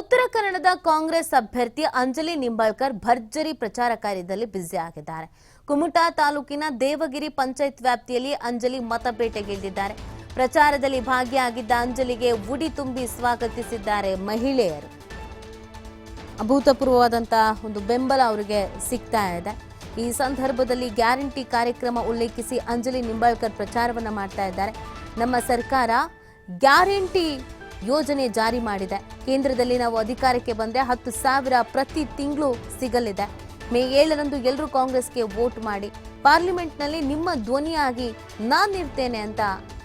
ಉತ್ತರ ಕನ್ನಡದ ಕಾಂಗ್ರೆಸ್ ಅಭ್ಯರ್ಥಿ ಅಂಜಲಿ ನಿಂಬಾಳ್ಕರ್ ಭರ್ಜರಿ ಪ್ರಚಾರ ಕಾರ್ಯದಲ್ಲಿ ಬ್ಯುಸಿ ಆಗಿದ್ದಾರೆ. ಕುಮಟಾ ತಾಲೂಕಿನ ದೇವಗಿರಿ ಪಂಚಾಯತ್ ವ್ಯಾಪ್ತಿಯಲ್ಲಿ ಅಂಜಲಿ ಮತಪೇಟೆಗಿಳಿದಿದ್ದಾರೆ ಪ್ರಚಾರದಲ್ಲಿ ಭಾಗಿಯಾಗಿದ್ದ ಅಂಜಲಿಗೆ ಉಡಿ ತುಂಬಿ ಸ್ವಾಗತಿಸಿದ್ದಾರೆ ಮಹಿಳೆಯರು. ಅಭೂತಪೂರ್ವವಾದಂತಹ ಒಂದು ಬೆಂಬಲ ಅವರಿಗೆ ಸಿಗ್ತಾ ಇದೆ. ಈ ಸಂದರ್ಭದಲ್ಲಿ ಗ್ಯಾರಂಟಿ ಕಾರ್ಯಕ್ರಮ ಉಲ್ಲೇಖಿಸಿ ಅಂಜಲಿ ನಿಂಬಾಳ್ಕರ್ ಪ್ರಚಾರವನ್ನ ಮಾಡ್ತಾ ಇದ್ದಾರೆ. ನಮ್ಮ ಸರ್ಕಾರ ಗ್ಯಾರಂಟಿ ಯೋಜನೆ ಜಾರಿ ಮಾಡಿದೆ. ಕೇಂದ್ರದಲ್ಲಿ ನಾವು ಅಧಿಕಾರಕ್ಕೆ ಬಂದರೆ ಹತ್ತು ಸಾವಿರ ಪ್ರತಿ ತಿಂಗಳು ಸಿಗಲಿದೆ. ಮೇ ಏಳರಂದು ಎಲ್ಲರೂ ಕಾಂಗ್ರೆಸ್ಗೆ ವೋಟ್ ಮಾಡಿ. ಪಾರ್ಲಿಮೆಂಟ್ನಲ್ಲಿ ನಿಮ್ಮ ಧ್ವನಿಯಾಗಿ ನಾನಿರ್ತೇನೆ ಅಂತ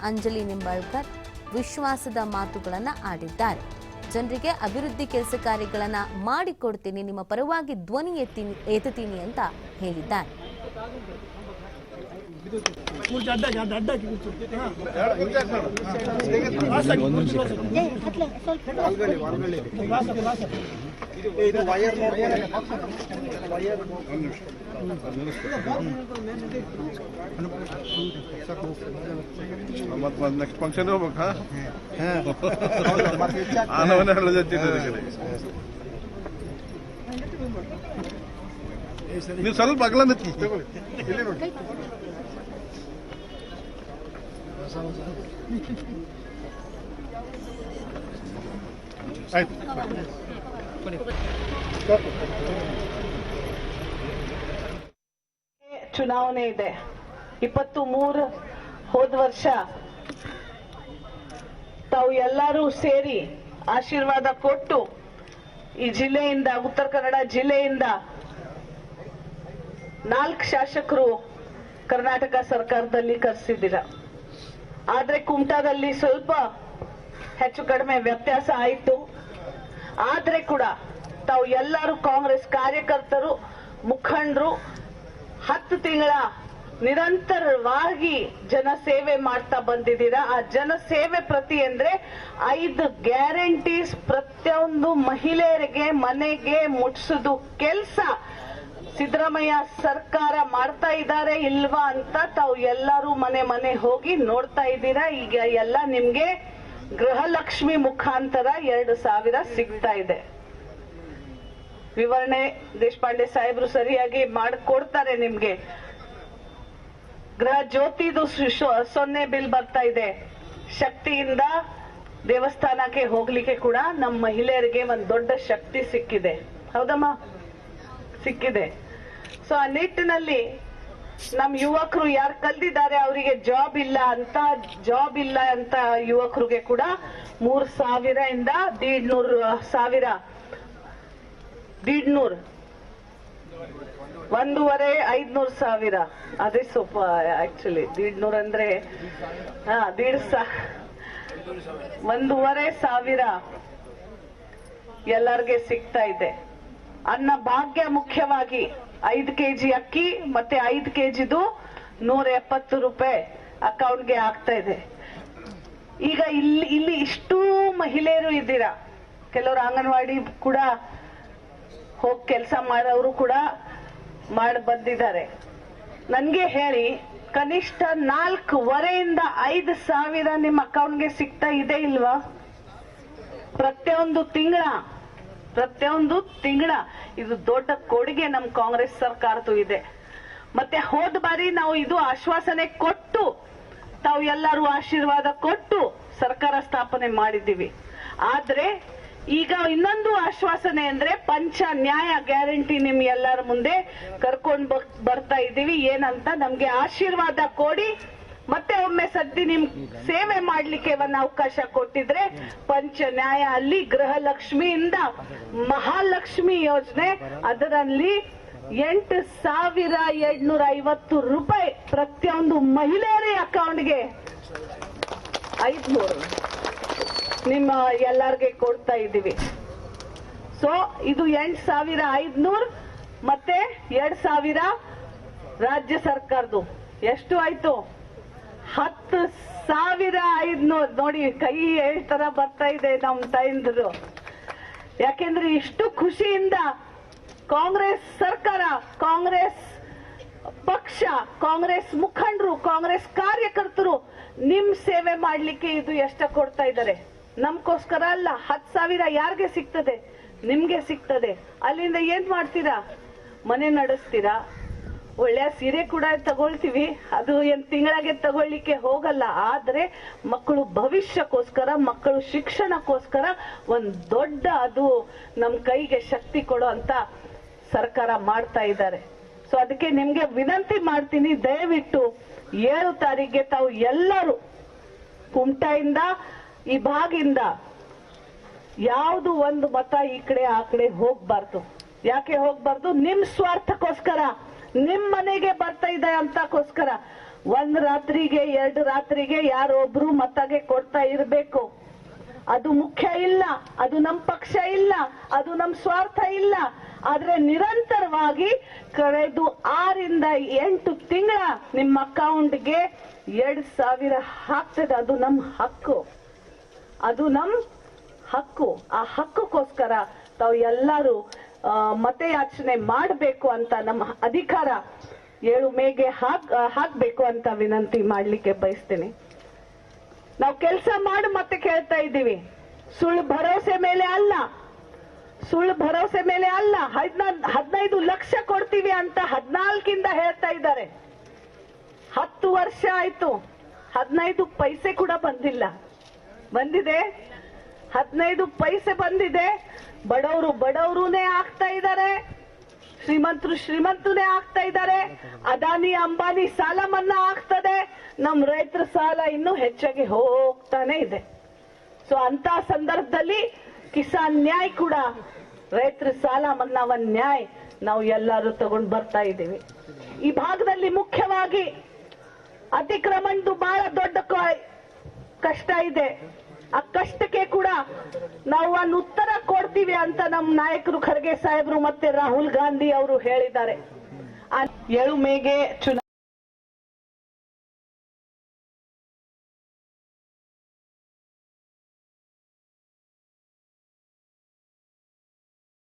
ಅಂಜಲಿ ನಿಂಬಾಳ್ಕರ್ ವಿಶ್ವಾಸದ ಮಾತುಗಳನ್ನು ಆಡಿದ್ದಾರೆ. ಜನರಿಗೆ ಅಭಿವೃದ್ಧಿ ಕೆಲಸ ಕಾರ್ಯಗಳನ್ನು ಮಾಡಿಕೊಡ್ತೀನಿ, ನಿಮ್ಮ ಪರವಾಗಿ ಧ್ವನಿ ಎತ್ತೀನಿ ಎತ್ತುತ್ತೀನಿ ಅಂತ ಹೇಳಿದ್ದಾರೆ. ಕೂರ್ಚು ಅಡ್ಡಾಕಿ ಅಡ್ಡ ಅಡ್ಡಾಕಿ ಕೂರ್ಚು ವಾಸ ಹಾಕಿ, ಕೂರ್ಚು ವಾಸ ಹಾಕಿ. ವಾಸ ಹಾಕಿ, ವಾಸ ಹಾಕಿ. ಮತ್ತೆ ನೆಕ್ಸ್ಟ್ ಫಂಕ್ಷನ್ ಹೋಗ್ಬೇಕಾ ಆನವನ್ನ ಹೇಳದಿಟ್ಟಿದ್ದಾರೆ ಕಡೆ ನೀವು ಸ್ವಲ್ಪ ಅಗಲ ನಿಂತ್ಕಿ. ಇಲ್ಲಿ ನೋಡಿ ಚುನಾವಣೆ ಇದೆ. ಇಪ್ಪತ್ತು ಮೂರು ಹೋದ ವರ್ಷ ತಾವು ಎಲ್ಲರೂ ಸೇರಿ ಆಶೀರ್ವಾದ ಕೊಟ್ಟು ಈ ಜಿಲ್ಲೆಯಿಂದ, ಉತ್ತರ ಕನ್ನಡ ಜಿಲ್ಲೆಯಿಂದ ನಾಲ್ಕು ಶಾಸಕರು ಕರ್ನಾಟಕ ಸರ್ಕಾರದಲ್ಲಿ ಕರೆಸಿದ್ದೀರ. ಆದ್ರೆ ಕುಮಟಾದಲ್ಲಿ ಸ್ವಲ್ಪ ಹೆಚ್ಚು ಕಡಿಮೆ ವ್ಯತ್ಯಾಸ ಆಯಿತು. ಆದ್ರೆ ಕೂಡ ತಾವು ಎಲ್ಲರೂ ಕಾಂಗ್ರೆಸ್ ಕಾರ್ಯಕರ್ತರು, ಮುಖಂಡರು, ಹತ್ತು ತಿಂಗಳ ನಿರಂತರವಾಗಿ ಜನ ಸೇವೆ ಮಾಡ್ತಾ ಬಂದಿದ್ದೀರಾ? ಆ ಜನ ಸೇವೆ ಪ್ರತಿ ಅಂದ್ರೆ ಐದು ಗ್ಯಾರಂಟೀಸ್ ಪ್ರತಿಯೊಂದು ಮಹಿಳೆಯರಿಗೆ ಮನೆಗೆ ಮುಟ್ಸೋದು. ಕೆಲಸ ಸಿದ್ದರಾಮಯ್ಯ ಸರ್ಕಾರ ಮಾಡ್ತಾ ಇದ್ದಾರೆ ಇಲ್ವಾ ಅಂತ ತಾವು ಎಲ್ಲರೂ ಮನೆ ಮನೆ ಹೋಗಿ ನೋಡ್ತಾ ಇದ್ದೀರಾ? ಈಗ ಎಲ್ಲ ನಿಮ್ಗೆ ಗೃಹಲಕ್ಷ್ಮಿ ಮುಖಾಂತರ ಎರಡು ಸಾವಿರ ಸಿಗ್ತಾ ಇದೆ. ವಿವರಣೆ ದೇಶಪಾಂಡೆ ಸಾಹೇಬ್ರು ಸರಿಯಾಗಿ ಮಾಡಿಕೊಡ್ತಾರೆ ನಿಮ್ಗೆ. ಗೃಹ ಜ್ಯೋತಿದು ಸೊನ್ನೆ ಬಿಲ್ ಬರ್ತಾ ಇದೆ. ಶಕ್ತಿಯಿಂದ ದೇವಸ್ಥಾನಕ್ಕೆ ಹೋಗ್ಲಿಕ್ಕೆ ಕೂಡ ನಮ್ಮ ಮಹಿಳೆಯರಿಗೆ ಒಂದು ದೊಡ್ಡ ಶಕ್ತಿ ಸಿಕ್ಕಿದೆ. ಹೌದಮ್ಮ? ಸಿಕ್ಕಿದೆ. ಸೊ ಆ ನಿಟ್ಟಿನಲ್ಲಿ ನಮ್ ಯುವಕರು ಯಾರು ಕಲ್ದಿದ್ದಾರೆ ಅವರಿಗೆ ಜಾಬ್ ಇಲ್ಲ ಅಂತ ಜಾಬ್ ಇಲ್ಲ ಅಂತ ಯುವಕರಿಗೆ ಕೂಡ ಮೂರ್ ಸಾವಿರ ಇಂದ ದೀಡ್ನೂರು ಸಾವಿರ, ದೀಡ್ನೂರ್, ಒಂದೂವರೆ, ಐದ್ನೂರ್ ಸಾವಿರ. ಅದೇ ಸ್ವಲ್ಪ ಆಕ್ಚುಲಿ ದೀಡ್ನೂರ್ ಅಂದ್ರೆ, ಹಾ, ದೀಡ್ ಒಂದೂವರೆ ಸಾವಿರ ಎಲ್ಲರಿಗೆ ಸಿಗ್ತಾ ಇದೆ. ಅನ್ನ ಭಾಗ್ಯ ಮುಖ್ಯವಾಗಿ ಐದು ಕೆಜಿ ಅಕ್ಕಿ, ಮತ್ತೆ ಐದು ಕೆಜಿದು ನೂರ ಎಪ್ಪತ್ತು ರೂಪಾಯಿ ಅಕೌಂಟ್ಗೆ ಆಗ್ತಾ ಇದೆ. ಈಗ ಇಲ್ಲಿ ಇಲ್ಲಿ ಇಷ್ಟು ಮಹಿಳೆಯರು ಇದ್ದೀರಾ? ಕೆಲವರು ಅಂಗನವಾಡಿ ಕೂಡ ಹೋಗಿ ಕೆಲಸ ಮಾಡೋರು ಕೂಡ ಮಾಡಿ ಬಂದಿದ್ದಾರೆ. ನನಗೆ ಹೇಳಿ, ಕನಿಷ್ಠ ನಾಲ್ಕೂವರೆಯಿಂದ ಐದು ಸಾವಿರ ನಿಮ್ಮ ಅಕೌಂಟ್ಗೆ ಸಿಗ್ತಾ ಇದೆ ಇಲ್ವಾ? ಪ್ರತಿಯೊಂದು ತಿಂಗಳ ಪ್ರತಿಯೊಂದು ತಿಂಗಳ ಇದು ದೊಡ್ಡ ಕೊಡುಗೆ ನಮ್ ಕಾಂಗ್ರೆಸ್ ಸರ್ಕಾರದ್ದು ಇದೆ. ಮತ್ತೆ ಹೋದ ಬಾರಿ ನಾವು ಇದು ಆಶ್ವಾಸನೆ ಕೊಟ್ಟು, ತಾವು ಎಲ್ಲರೂ ಆಶೀರ್ವಾದ ಕೊಟ್ಟು ಸರ್ಕಾರ ಸ್ಥಾಪನೆ ಮಾಡಿದ್ದೀವಿ. ಆದ್ರೆ ಈಗ ಇನ್ನೊಂದು ಆಶ್ವಾಸನೆ ಅಂದ್ರೆ ಪಂಚ ನ್ಯಾಯ ಗ್ಯಾರಂಟಿ ನಿಮ್ ಎಲ್ಲರ ಮುಂದೆ ಕರ್ಕೊಂಡು ಬರ್ತಾ ಇದ್ದೀವಿ. ಏನಂತ ನಮ್ಗೆ ಆಶೀರ್ವಾದ ಕೊಡಿ. ಮತ್ತೆ ಒಮ್ಮೆ ಸದ್ದಿ ನಿಮ್ ಸೇವೆ ಮಾಡ್ಲಿಕ್ಕೆ ಒಂದು ಅವಕಾಶ ಕೊಟ್ಟಿದ್ರೆ ಪಂಚ ನ್ಯಾಯ ಅಲ್ಲಿ ಗೃಹಲಕ್ಷ್ಮಿಯಿಂದ ಮಹಾಲಕ್ಷ್ಮಿ ಯೋಜನೆ. ಅದರಲ್ಲಿ ಎಂಟು ಸಾವಿರ ಎಂಟ್ನೂರ ಐವತ್ತು ರೂಪಾಯಿ ಪ್ರತಿಯೊಂದು ಮಹಿಳೆಯರ ಅಕೌಂಟ್ಗೆ. ಐದ್ನೂರು ನಿಮ್ಮ ಎಲ್ಲಾರ್ಗೆ ಕೊಡ್ತಾ ಇದ್ದೀವಿ. ಸೊ ಇದು ಎಂಟು ಸಾವಿರ ಐದ್ನೂರ್ ಮತ್ತೆ ಎರಡ್ ಸಾವಿರ ರಾಜ್ಯ ಸರ್ಕಾರದ್ದು. ಎಷ್ಟು ಆಯ್ತು? ಹತ್ತು ಸಾವಿರ ಐದ್ನೂರ್ ನೋಡಿ ಕೈ ತರ ಬರ್ತಾ ಇದೆ ನಮ್ ತಾಯಿಂದ್ರು ಯಾಕೆಂದ್ರೆ ಇಷ್ಟು ಖುಷಿಯಿಂದ ಕಾಂಗ್ರೆಸ್ ಸರ್ಕಾರ, ಕಾಂಗ್ರೆಸ್ ಪಕ್ಷ, ಕಾಂಗ್ರೆಸ್ ಮುಖಂಡರು, ಕಾಂಗ್ರೆಸ್ ಕಾರ್ಯಕರ್ತರು ನಿಮ್ ಸೇವೆ ಮಾಡ್ಲಿಕ್ಕೆ ಇದು ಎಷ್ಟ ಕೊಡ್ತಾ ಇದ್ದಾರೆ. ನಮ್ಗೋಸ್ಕರ ಅಲ್ಲ, ಹತ್ತು ಸಾವಿರ ಯಾರಿಗೆ ಸಿಗ್ತದೆ? ನಿಮ್ಗೆ ಸಿಗ್ತದೆ. ಅಲ್ಲಿಂದ ಏನ್ ಮಾಡ್ತೀರಾ? ಮನೆ ನಡೆಸ್ತೀರಾ? ಒಳ್ಳೆಯ ಸೀರೆ ಕೂಡ ತಗೊಳ್ತೀವಿ. ಅದು ಏನ್ ತಿಂಗಳಿಗೆ ತಗೊಳ್ಳಿಕ್ಕೆ ಹೋಗಲ್ಲ. ಆದ್ರೆ ಮಕ್ಕಳು ಭವಿಷ್ಯಕ್ಕೋಸ್ಕರ, ಮಕ್ಕಳು ಶಿಕ್ಷಣಕ್ಕೋಸ್ಕರ ಒಂದ್ ದೊಡ್ಡ ಅದು ನಮ್ ಕೈಗೆ ಶಕ್ತಿ ಕೊಡೋ ಅಂತ ಸರ್ಕಾರ ಮಾಡ್ತಾ ಇದ್ದಾರೆ. ಸೊ ಅದಕ್ಕೆ ನಿಮ್ಗೆ ವಿನಂತಿ ಮಾಡ್ತೀನಿ, ದಯವಿಟ್ಟು ಏಳು ತಾರೀಕಿಗೆ ತಾವು ಎಲ್ಲರೂ ಕುಮಟಾಯಿಂದ, ಈ ಭಾಗಿಂದ ಯಾವುದು ಒಂದು ಮತ ಈ ಕಡೆ, ಆ ಕಡೆ ಹೋಗ್ಬಾರ್ದು. ಯಾಕೆ ಹೋಗ್ಬಾರ್ದು? ನಿಮ್ ಸ್ವಾರ್ಥಕ್ಕೋಸ್ಕರ. ನಿಮ್ ಮನೆಗೆ ಬರ್ತಾ ಇದೆ ಅಂತಕ್ಕೋಸ್ಕರ. ಒಂದ್ ರಾತ್ರಿಗೆ, ಎರಡು ರಾತ್ರಿಗೆ ಯಾರೋ ಒಬ್ರು ಮತಗೆ ಕೊಡ್ತಾ ಇರ್ಬೇಕು. ಅದು ಮುಖ್ಯ ಇಲ್ಲ, ಅದು ನಮ್ ಪಕ್ಷ ಇಲ್ಲ, ಅದು ನಮ್ ಸ್ವಾರ್ಥ ಇಲ್ಲ. ಆದ್ರೆ ನಿರಂತರವಾಗಿ ಕಳೆದು ಆರಿಂದ ಎಂಟು ತಿಂಗಳ ನಿಮ್ಮ ಅಕೌಂಟ್ಗೆ ಎರಡ್ ಸಾವಿರ ಹಾಕ್ತದೆ. ಅದು ನಮ್ ಹಕ್ಕು. ಅದು ನಮ್ ಹಕ್ಕು. ಆ ಹಕ್ಕುಕ್ಕೋಸ್ಕರ ತಾವು ಎಲ್ಲರೂ ಮತಯಾಚನೆ ಮಾಡಬೇಕು ಅಂತ ನಮ್ಮ ಅಧಿಕಾರ ಏಳು ಮೇಗೆ ಹಾಕ್ ಹಾಕ್ಬೇಕು ಅಂತ ವಿನಂತಿ ಮಾಡ್ಲಿಕ್ಕೆ ಬಯಸ್ತೀನಿ. ನಾವು ಕೆಲಸ ಮಾಡಿ ಮತ್ತೆ ಕೇಳ್ತಾ ಇದ್ದೀವಿ. ಸುಳ್ಳು ಭರವಸೆ ಮೇಲೆ ಅಲ್ಲ. ಸುಳ್ಳು ಭರವಸೆ ಮೇಲೆ ಅಲ್ಲ. ಹದ್ನ- ಹದಿನೈದು ಲಕ್ಷ ಕೊಡ್ತೀವಿ ಅಂತ ಹದಿನಾಲ್ಕಿಂದ ಹೇಳ್ತಾ ಇದ್ದಾರೆ. ಹತ್ತು ವರ್ಷ ಆಯ್ತು. ಹದಿನೈದು ಪೈಸೆ ಕೂಡ ಬಂದಿಲ್ಲ. ಬಂದಿದೆ? ಹದಿನೈದು ಪೈಸೆ ಬಂದಿದೆ. ಬಡವರು ಬಡವರುನೇ ಆಗ್ತಾ ಇದ್ದಾರೆ. ಶ್ರೀಮಂತರು ಶ್ರೀಮಂತನೇ ಆಗ್ತಾ ಇದ್ದಾರೆ. ಅದಾನಿ ಅಂಬಾನಿ ಸಾಲ ಮನ್ನಾ ಆಗ್ತದೆ. ನಮ್ ರೈತರ ಸಾಲ ಇನ್ನೂ ಹೆಚ್ಚಾಗಿ ಹೋಗ್ತಾನೆ ಇದೆ. ಸೊ ಅಂತ ಸಂದರ್ಭದಲ್ಲಿ ಕಿಸಾನ್ ನ್ಯಾಯ್ ಕೂಡ ರೈತರ ಸಾಲ ಮನ್ನಾವ ನ್ಯಾಯ್ ನಾವು ಎಲ್ಲರೂ ತಗೊಂಡ್ ಬರ್ತಾ ಇದ್ದೀವಿ. ಈ ಭಾಗದಲ್ಲಿ ಮುಖ್ಯವಾಗಿ ಅತಿಕ್ರಮಣದು ಬಹಳ ದೊಡ್ಡ ಕಷ್ಟ ಇದೆ. ಆ ಕಷ್ಟಕ್ಕೆ ಕೂಡ ನಾವು ಒಂದು ಉತ್ತರ ಕೊಡ್ತೀವಿ ಅಂತ ನಮ್ಮ ನಾಯಕರು ಖರ್ಗೆ ಸಾಹೇಬರು ಮತ್ತೆ ರಾಹುಲ್ ಗಾಂಧಿ ಅವರು ಹೇಳಿದ್ದಾರೆ. ಆ ಏಳು ಮೇಗೆ ಚುನಾವಣೆ